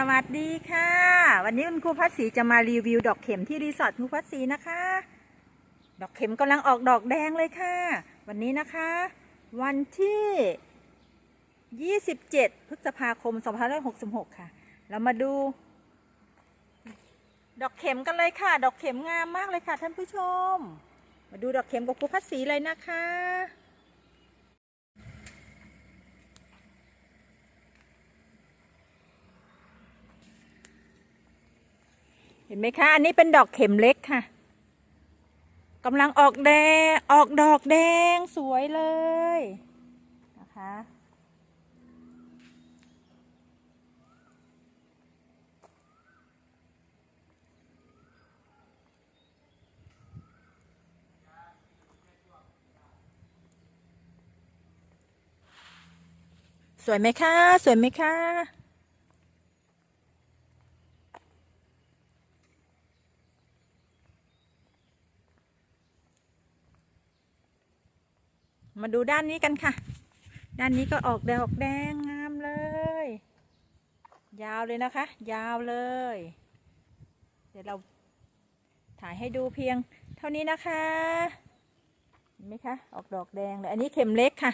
สวัสดีค่ะ วันนี้คุณครูพัชศรีจะมารีวิวดอกเข็มที่รีสอร์ทครูพัชศรีนะคะ ดอกเข็มกำลังออกดอกแดงเลยค่ะ วันนี้นะคะ วันที่ 27 พฤษภาคม 2566 ค่ะ เรามาดู ดอกเข็มกันเลยค่ะ ดอกเข็มงามมากเลยค่ะท่านผู้ชม มาดูดอกเข็มกับครูพัชศรีเลยนะคะ เห็นไหมคะ อันนี้เป็นดอกเข็มเล็กค่ะกำลังออกแดงออกดอกแดงสวยเลยนะคะสวยไหมคะ สวยไหมคะ มาดูด้านนี้กันค่ะ ด้านนี้ก็ออกดอกแดงงามเลย ยาวเลยนะคะ ยาวเลย เดี๋ยวเราถ่ายให้ดูเพียงเท่านี้นะคะ เห็นไหมคะ ออกดอกแดงเลย อันนี้เข็มเล็กค่ะ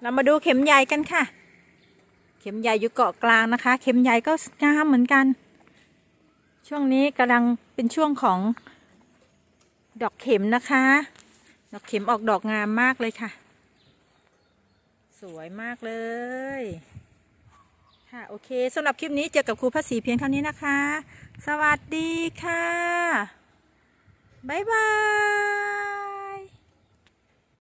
เรามาดูเข็มใหญ่กันค่ะ เข็มใหญ่อยู่เกาะกลางนะคะ เข็มใหญ่ก็งามเหมือนกัน ช่วงนี้กำลังเป็นช่วงของดอกเข็มนะคะ ดอกเข็มออกดอกงามมากเลยค่ะ สวยมากเลย ค่ะโอเคสำหรับคลิปนี้เจอกับครูภาษีเพียงเท่านี้นะคะ สวัสดีค่ะ บ๊ายบาย